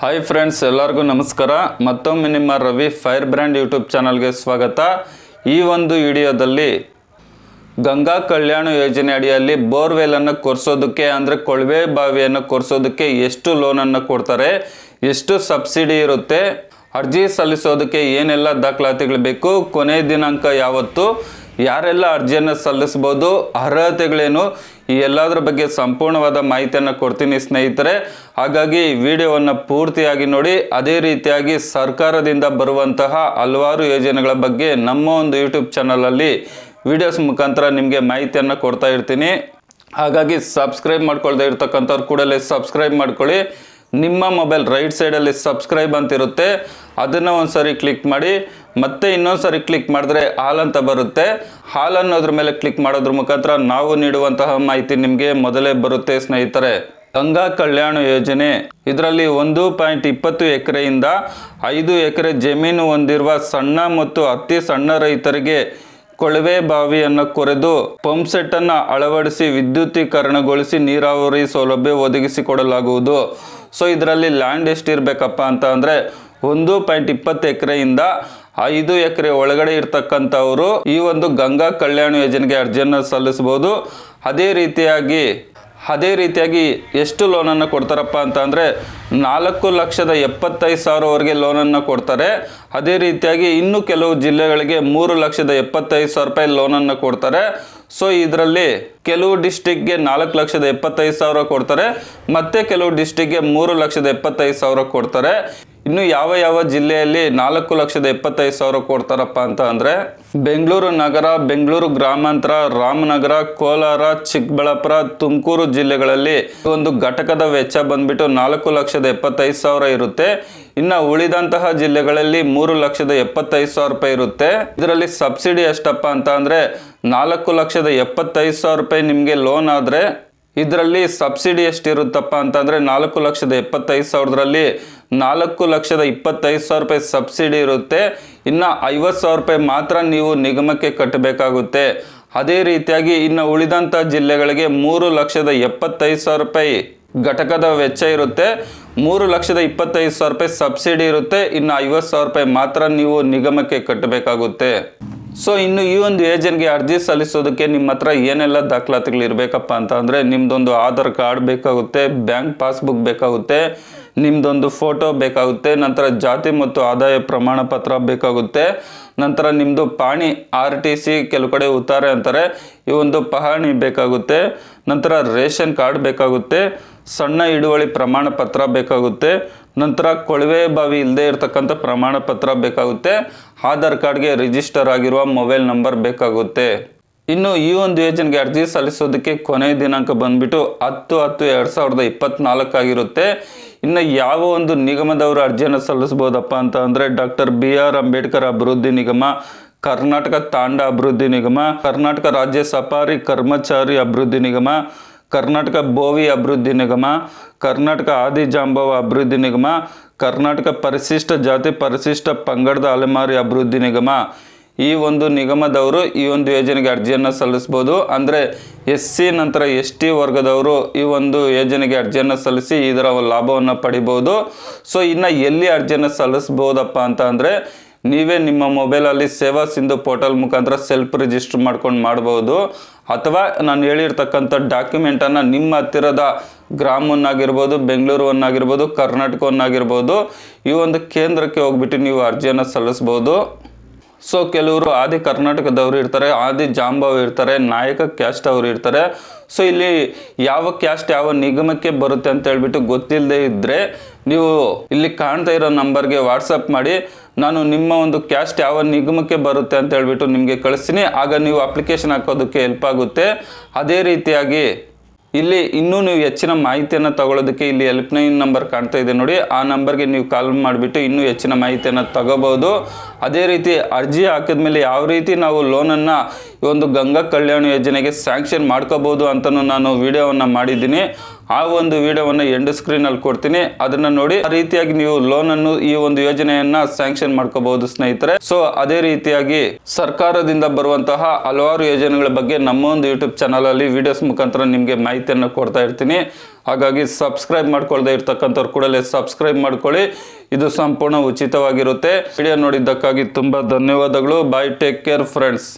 Hi friends ಎಲ್ಲರಿಗೂ ನಮಸ್ಕಾರ. ಮತ್ತೊಮ್ಮೆ ನಿಮ್ಮ ರವಿ ಫೈರ್ ಬ್ರ್ಯಾಂಡ್ ಯೂಟ್ಯೂಬ್ ಚಾನಲ್ಗೆ ಸ್ವಾಗತ. ಈ ಒಂದು ವಿಡಿಯೋದಲ್ಲಿ ಗಂಗಾ ಕಲ್ಯಾಣ ಯೋಜನೆ ಅಡಿಯಲ್ಲಿ ಬೋರ್ವೆಲನ್ನು ಕೊರೆಸೋದಕ್ಕೆ ಅಂದರೆ ಕೊಳವೆ ಬಾವಿಯನ್ನು ಕೊರೆಸೋದಕ್ಕೆ ಎಷ್ಟು ಲೋನನ್ನು ಕೊಡ್ತಾರೆ, ಎಷ್ಟು ಸಬ್ಸಿಡಿ ಇರುತ್ತೆ, ಅರ್ಜಿ ಸಲ್ಲಿಸೋದಕ್ಕೆ ಏನೆಲ್ಲ ದಾಖಲಾತಿಗಳು ಬೇಕು, ಕೊನೆ ದಿನಾಂಕ ಯಾವತ್ತು ಯಾರೆಲ್ಲ ಅರ್ಜಿಯನ್ನು ಸಲ್ಲಿಸ್ಬೋದು ಅರ್ಹತೆಗಳೇನು, ಈ ಎಲ್ಲದರ ಬಗ್ಗೆ ಸಂಪೂರ್ಣವಾದ ಮಾಹಿತಿಯನ್ನು ಕೊಡ್ತೀನಿ ಸ್ನೇಹಿತರೆ. ಹಾಗಾಗಿ ಈ ವಿಡಿಯೋವನ್ನು ಪೂರ್ತಿಯಾಗಿ ನೋಡಿ, ಅದೇ ರೀತಿಯಾಗಿ ಸರ್ಕಾರದಿಂದ ಬರುವಂತಹ ಹಲವಾರು ಯೋಜನೆಗಳ ಬಗ್ಗೆ ನಮ್ಮ ಒಂದು ಯೂಟ್ಯೂಬ್ ಚಾನಲಲ್ಲಿ ವಿಡಿಯೋಸ್ ಮುಖಾಂತರ ನಿಮಗೆ ಮಾಹಿತಿಯನ್ನು ಕೊಡ್ತಾ ಇರ್ತೀನಿ. ಹಾಗಾಗಿ ಸಬ್ಸ್ಕ್ರೈಬ್ ಮಾಡ್ಕೊಳ್ದೇ ಇರ್ತಕ್ಕಂಥವ್ರು ಕೂಡಲೇ ಸಬ್ಸ್ಕ್ರೈಬ್ ಮಾಡ್ಕೊಳ್ಳಿ. ನಿಮ್ಮ ಮೊಬೈಲ್ ರೈಟ್ ಸೈಡಲ್ಲಿ ಸಬ್ಸ್ಕ್ರೈಬ್ ಅಂತಿರುತ್ತೆ. ಅದನ್ನು ಒಂದು ಒಂದ್ಸರಿ ಕ್ಲಿಕ್ ಮಾಡಿ ಮತ್ತೆ ಇನ್ನೊಂದು ಸರಿ ಕ್ಲಿಕ್ ಮಾಡಿದ್ರೆ ಹಾಲ್ ಅಂತ ಬರುತ್ತೆ. ಹಾಲ್ ಅನ್ನೋದ್ರ ಮೇಲೆ ಕ್ಲಿಕ್ ಮಾಡೋದ್ರ ಮುಖಾಂತರ ನಾವು ನೀಡುವಂತಹ ಮಾಹಿತಿ ನಿಮಗೆ ಮೊದಲೇ ಬರುತ್ತೆ ಸ್ನೇಹಿತರೆ. ಗಂಗಾ ಕಲ್ಯಾಣ ಯೋಜನೆ. ಇದರಲ್ಲಿ ಒಂದು ಪಾಯಿಂಟ್ ಇಪ್ಪತ್ತು ಎಕರೆಯಿಂದ ಐದು ಎಕರೆ ಜಮೀನು ಹೊಂದಿರುವ ಸಣ್ಣ ಮತ್ತು ಅತಿ ಸಣ್ಣ ರೈತರಿಗೆ ಕೊಳವೆ ಬಾವಿಯನ್ನು ಕೊರೆದು ಪಂಪ್ ಸೆಟ್ ಅಳವಡಿಸಿ ವಿದ್ಯುತೀಕರಣಗೊಳಿಸಿ ನೀರಾವರಿ ಸೌಲಭ್ಯ ಒದಗಿಸಿಕೊಡಲಾಗುವುದು. ಸೊ ಇದರಲ್ಲಿ ಲ್ಯಾಂಡ್ ಎಷ್ಟಿರಬೇಕಪ್ಪ ಅಂತ ಅಂದರೆ ಒಂದು ಪಾಯಿಂಟ್ ಇಪ್ಪತ್ತು ಎಕರೆಯಿಂದ ಐದು ಎಕರೆ ಒಳಗಡೆ ಇರ್ತಕ್ಕಂಥವರು ಈ ಒಂದು ಗಂಗಾ ಕಲ್ಯಾಣ ಯೋಜನೆಗೆ ಅರ್ಜಿಯನ್ನು ಸಲ್ಲಿಸಬಹುದು. ಅದೇ ರೀತಿಯಾಗಿ ಅದೇ ರೀತಿಯಾಗಿ ಎಷ್ಟು ಲೋನನ್ನು ಕೊಡ್ತಾರಪ್ಪ ಅಂತ ಅಂದರೆ ನಾಲ್ಕು ಲಕ್ಷದ ಎಪ್ಪತ್ತೈದು ಸಾವಿರವರೆಗೆ ಲೋನನ್ನು ಕೊಡ್ತಾರೆ. ಅದೇ ರೀತಿಯಾಗಿ ಇನ್ನು ಕೆಲವು ಜಿಲ್ಲೆಗಳಿಗೆ ಮೂರು ಲಕ್ಷದ ಎಪ್ಪತ್ತೈದು ಸಾವಿರ ರೂಪಾಯಿ ಲೋನನ್ನು ಕೊಡ್ತಾರೆ. ಸೊ ಇದರಲ್ಲಿ ಕೆಲವು ಡಿಸ್ಟಿಕ್ಗೆ ನಾಲ್ಕು ಲಕ್ಷದ ಎಪ್ಪತ್ತೈದು ಸಾವಿರ ಕೊಡ್ತಾರೆ. ಮತ್ತೆ ಕೆಲವು ಡಿಸ್ಟಿಕ್ಗೆ ಮೂರು ಲಕ್ಷದ ಎಪ್ಪತ್ತೈದು ಸಾವಿರ ಕೊಡ್ತಾರೆ. ಇನ್ನು ಯಾವ ಯಾವ ಜಿಲ್ಲೆಯಲ್ಲಿ ನಾಲ್ಕು ಲಕ್ಷದ ಎಪ್ಪತ್ತೈದು ಸಾವಿರ ಕೊಡ್ತಾರಪ್ಪ ಅಂತ ಅಂದರೆ ಬೆಂಗಳೂರು ನಗರ, ಬೆಂಗಳೂರು ಗ್ರಾಮಾಂತರ, ರಾಮನಗರ, ಕೋಲಾರ, ಚಿಕ್ಕಬಳ್ಳಾಪುರ, ತುಮಕೂರು ಜಿಲ್ಲೆಗಳಲ್ಲಿ ಒಂದು ಘಟಕದ ವೆಚ್ಚ ಬಂದ್ಬಿಟ್ಟು ನಾಲ್ಕು ಲಕ್ಷದ ಎಪ್ಪತ್ತೈದು ಸಾವಿರ ಇರುತ್ತೆ. ಇನ್ನು ಉಳಿದಂತಹ ಜಿಲ್ಲೆಗಳಲ್ಲಿ ಮೂರು ಲಕ್ಷದ ಎಪ್ಪತ್ತೈದು ಸಾವಿರ ರೂಪಾಯಿ ಇರುತ್ತೆ. ಇದರಲ್ಲಿ ಸಬ್ಸಿಡಿ ಎಷ್ಟಪ್ಪ ಅಂತ ಅಂದರೆ ನಾಲ್ಕು ಲಕ್ಷದ ಎಪ್ಪತ್ತೈದು ಸಾವಿರ ರೂಪಾಯಿ ನಿಮಗೆ ಲೋನ್ ಆದರೆ ಇದರಲ್ಲಿ ಸಬ್ಸಿಡಿ ಎಷ್ಟಿರುತ್ತಪ್ಪ ಅಂತಂದರೆ ನಾಲ್ಕು ಲಕ್ಷದ ಎಪ್ಪತ್ತೈದು ಸಾವಿರದಲ್ಲಿ ನಾಲ್ಕು ಲಕ್ಷದ ಇಪ್ಪತ್ತೈದು ಸಾವಿರ ರೂಪಾಯಿ ಸಬ್ಸಿಡಿ ಇರುತ್ತೆ. ಇನ್ನು ಐವತ್ತು ಸಾವಿರ ರೂಪಾಯಿ ಮಾತ್ರ ನೀವು ನಿಗಮಕ್ಕೆ ಕಟ್ಟಬೇಕಾಗುತ್ತೆ. ಅದೇ ರೀತಿಯಾಗಿ ಇನ್ನು ಉಳಿದಂಥ ಜಿಲ್ಲೆಗಳಿಗೆ ಮೂರು ಲಕ್ಷದ ಎಪ್ಪತ್ತೈದು ಸಾವಿರ ರೂಪಾಯಿ ಘಟಕದ ವೆಚ್ಚ ಇರುತ್ತೆ. ಮೂರು ಲಕ್ಷದ ಇಪ್ಪತ್ತೈದು ಸಾವಿರ ರೂಪಾಯಿ ಸಬ್ಸಿಡಿ ಇರುತ್ತೆ. ಇನ್ನು ಐವತ್ತು ಸಾವಿರ ರೂಪಾಯಿ ಮಾತ್ರ ನೀವು ನಿಗಮಕ್ಕೆ ಕಟ್ಟಬೇಕಾಗುತ್ತೆ. ಸೊ ಇನ್ನು ಈ ಒಂದು ಏಜೆಂಟ್ಗೆ ಅರ್ಜಿ ಸಲ್ಲಿಸೋದಕ್ಕೆ ನಿಮ್ಮ ಹತ್ರ ಏನೆಲ್ಲ ದಾಖಲಾತಿಗಳು ಇರಬೇಕಪ್ಪ ಅಂತ ಅಂದರೆ ನಿಮ್ಮದೊಂದು ಆಧಾರ್ ಕಾರ್ಡ್ ಬೇಕಾಗುತ್ತೆ, ಬ್ಯಾಂಕ್ ಪಾಸ್ಬುಕ್ ಬೇಕಾಗುತ್ತೆ ನಿಮ್ಮದೊಂದು ಫೋಟೋ ಬೇಕಾಗುತ್ತೆ, ನಂತರ ಜಾತಿ ಮತ್ತು ಆದಾಯ ಪ್ರಮಾಣ ಪತ್ರ ಬೇಕಾಗುತ್ತೆ. ನಂತರ ನಿಮ್ಮದು ಪಾಣಿ ಆರ್ ಟಿ ಸಿ ಕೆಲವು ಕಡೆ ಉತ್ತಾರೆ ಅಂತಾರೆ, ಈ ಒಂದು ಪಹಣಿ ಬೇಕಾಗುತ್ತೆ. ನಂತರ ರೇಷನ್ ಕಾರ್ಡ್ ಬೇಕಾಗುತ್ತೆ. ಸಣ್ಣ ಹಿಡುವಳಿ ಪ್ರಮಾಣ ಪತ್ರ ಬೇಕಾಗುತ್ತೆ. ನಂತರ ಕೊಳವೆ ಬಾವಿ ಇಲ್ಲದೆ ಇರತಕ್ಕಂಥ ಪ್ರಮಾಣ ಪತ್ರ ಬೇಕಾಗುತ್ತೆ. ಆಧಾರ್ ಕಾರ್ಡ್ಗೆ ರಿಜಿಸ್ಟರ್ ಆಗಿರುವ ಮೊಬೈಲ್ ನಂಬರ್ ಬೇಕಾಗುತ್ತೆ. ಇನ್ನು ಈ ಒಂದು ಯೋಜನೆಗೆ ಅರ್ಜಿ ಸಲ್ಲಿಸೋದಕ್ಕೆ ಕೊನೆಯ ದಿನಾಂಕ ಬಂದ್ಬಿಟ್ಟು ಹತ್ತು ಹತ್ತು ಎರಡು ಸಾವಿರದ ಇಪ್ಪತ್ನಾಲ್ಕಾಗಿರುತ್ತೆ ಇನ್ನು ಯಾವ ಒಂದು ನಿಗಮದವರು ಅರ್ಜಿಯನ್ನು ಸಲ್ಲಿಸ್ಬೋದಪ್ಪ ಅಂತ ಅಂದರೆ ಡಾಕ್ಟರ್ ಬಿ ಆರ್ ಅಂಬೇಡ್ಕರ್ ಅಭಿವೃದ್ಧಿ ನಿಗಮ, ಕರ್ನಾಟಕ ತಾಂಡ ಅಭಿವೃದ್ಧಿ ನಿಗಮ, ಕರ್ನಾಟಕ ರಾಜ್ಯ ಸಫಾರಿ ಕರ್ಮಚಾರಿ ಅಭಿವೃದ್ಧಿ ನಿಗಮ, ಕರ್ನಾಟಕ ಬೋವಿ ಅಭಿವೃದ್ಧಿ ನಿಗಮ, ಕರ್ನಾಟಕ ಆದಿಜಾಂಬವ ಅಭಿವೃದ್ಧಿ ನಿಗಮ, ಕರ್ನಾಟಕ ಪರಿಶಿಷ್ಟ ಜಾತಿ ಪರಿಶಿಷ್ಟ ಪಂಗಡದ ಅಲೆಮಾರಿ ಅಭಿವೃದ್ಧಿ ನಿಗಮ. ಈ ಒಂದು ನಿಗಮದವರು ಈ ಒಂದು ಯೋಜನೆಗೆ ಅರ್ಜಿಯನ್ನು ಸಲ್ಲಿಸ್ಬೋದು. ಅಂದರೆ ಎಸ್ ಸಿ ನಂತರ ಎಸ್ ಟಿ ವರ್ಗದವರು ಈ ಒಂದು ಯೋಜನೆಗೆ ಅರ್ಜಿಯನ್ನು ಸಲ್ಲಿಸಿ ಇದರ ಲಾಭವನ್ನು ಪಡಿಬೋದು. ಸೊ, ಇನ್ನು ಎಲ್ಲಿ ಅರ್ಜಿಯನ್ನು ಸಲ್ಲಿಸ್ಬೋದಪ್ಪ ಅಂತ ಅಂದರೆ ನೀವೇ ನಿಮ್ಮ ಮೊಬೈಲಲ್ಲಿ ಸೇವಾ ಸಿಂಧು ಪೋರ್ಟಲ್ ಮುಖಾಂತರ ಸೆಲ್ಫ್ ರಿಜಿಸ್ಟರ್ ಮಾಡ್ಕೊಂಡು ಮಾಡ್ಬೋದು. ಅಥವಾ ನಾನು ಹೇಳಿರ್ತಕ್ಕಂಥ ಡಾಕ್ಯುಮೆಂಟನ್ನು ನಿಮ್ಮ ಹತ್ತಿರದ ಗ್ರಾಮವನ್ನಾಗಿರ್ಬೋದು, ಬೆಂಗಳೂರವನ್ನಾಗಿರ್ಬೋದು, ಕರ್ನಾಟಕವನ್ನಾಗಿರ್ಬೋದು, ಈ ಒಂದು ಕೇಂದ್ರಕ್ಕೆ ಹೋಗ್ಬಿಟ್ಟು ನೀವು ಅರ್ಜಿಯನ್ನು ಸಲ್ಲಿಸ್ಬೋದು. ಸೊ ಕೆಲವರು ಆದಿ ಕರ್ನಾಟಕದವರು ಇರ್ತಾರೆ, ಆದಿ ಜಾಂಬವ್ ಇರ್ತಾರೆ, ನಾಯಕ ಕ್ಯಾಸ್ಟ್ ಅವರು ಇರ್ತಾರೆ. ಸೊ ಇಲ್ಲಿ ಯಾವ ಕ್ಯಾಸ್ಟ್ ಯಾವ ನಿಗಮಕ್ಕೆ ಬರುತ್ತೆ ಅಂತ ಹೇಳ್ಬಿಟ್ಟು ಗೊತ್ತಿಲ್ಲದೆ ಇದ್ದರೆ ನೀವು ಇಲ್ಲಿ ಕಾಣ್ತಾ ಇರೋ ನಂಬರ್ಗೆ ವಾಟ್ಸಪ್ ಮಾಡಿ, ನಾನು ನಿಮ್ಮ ಒಂದು ಕ್ಯಾಸ್ಟ್ ಯಾವ ನಿಗಮಕ್ಕೆ ಬರುತ್ತೆ ಅಂತ ಹೇಳ್ಬಿಟ್ಟು ನಿಮಗೆ ಕಳಿಸ್ತೀನಿ. ಆಗ ನೀವು ಅಪ್ಲಿಕೇಶನ್ ಹಾಕೋದಕ್ಕೆ ಹೆಲ್ಪ್ ಆಗುತ್ತೆ. ಅದೇ ರೀತಿಯಾಗಿ ಇಲ್ಲಿ ಇನ್ನೂ ನೀವು ಹೆಚ್ಚಿನ ಮಾಹಿತಿಯನ್ನು ತಗೊಳ್ಳೋದಕ್ಕೆ ಇಲ್ಲಿ ಹೆಲ್ಪ್ಲೈನ್ ನಂಬರ್ ಕಾಣ್ತಾ ಇದೆ ನೋಡಿ. ಆ ನಂಬರ್ಗೆ ನೀವು ಕಾಲ್ ಮಾಡಿಬಿಟ್ಟು ಇನ್ನೂ ಹೆಚ್ಚಿನ ಮಾಹಿತಿಯನ್ನು ತಗೋಬೋದು. ಅದೇ ರೀತಿ ಅರ್ಜಿ ಹಾಕಿದ್ಮೇಲೆ ಯಾವ ರೀತಿ ನಾವು ಲೋನನ್ನು ಈ ಒಂದು ಗಂಗಾ ಕಲ್ಯಾಣ ಯೋಜನೆಗೆ ಸ್ಯಾಂಕ್ಷನ್ ಮಾಡ್ಕೋಬೋದು ಅಂತಲೂ ನಾನು ವಿಡಿಯೋವನ್ನು ಮಾಡಿದ್ದೀನಿ. ಆ ಒಂದು ವಿಡಿಯೋವನ್ನು ಎಂಡ್ ಸ್ಕ್ರೀನಲ್ಲಿ ಕೊಡ್ತೀನಿ. ಅದನ್ನ ನೋಡಿ, ಆ ರೀತಿಯಾಗಿ ನೀವು ಲೋನನ್ನು ಈ ಒಂದು ಯೋಜನೆಯನ್ನ ಸ್ಯಾಂಕ್ಷನ್ ಮಾಡ್ಕೋಬಹುದು ಸ್ನೇಹಿತರೆ. ಸೊ ಅದೇ ರೀತಿಯಾಗಿ ಸರ್ಕಾರದಿಂದ ಬರುವಂತಹ ಹಲವಾರು ಯೋಜನೆಗಳ ಬಗ್ಗೆ ನಮ್ಮ ಒಂದು ಯೂಟ್ಯೂಬ್ ಚಾನಲಲ್ಲಿ ವಿಡಿಯೋಸ್ ಮುಖಾಂತರ ನಿಮಗೆ ಮಾಹಿತಿಯನ್ನು ಕೊಡ್ತಾ ಇರ್ತೀನಿ. ಹಾಗಾಗಿ ಸಬ್ಸ್ಕ್ರೈಬ್ ಮಾಡ್ಕೊಳ್ದೆ ಇರ್ತಕ್ಕಂಥವ್ರು ಕೂಡಲೇ ಸಬ್ಸ್ಕ್ರೈಬ್ ಮಾಡ್ಕೊಳ್ಳಿ. ಇದು ಸಂಪೂರ್ಣ ಉಚಿತವಾಗಿರುತ್ತೆ. ವಿಡಿಯೋ ನೋಡಿದ್ದಕ್ಕಾಗಿ ತುಂಬಾ ಧನ್ಯವಾದಗಳು. Bye take care friends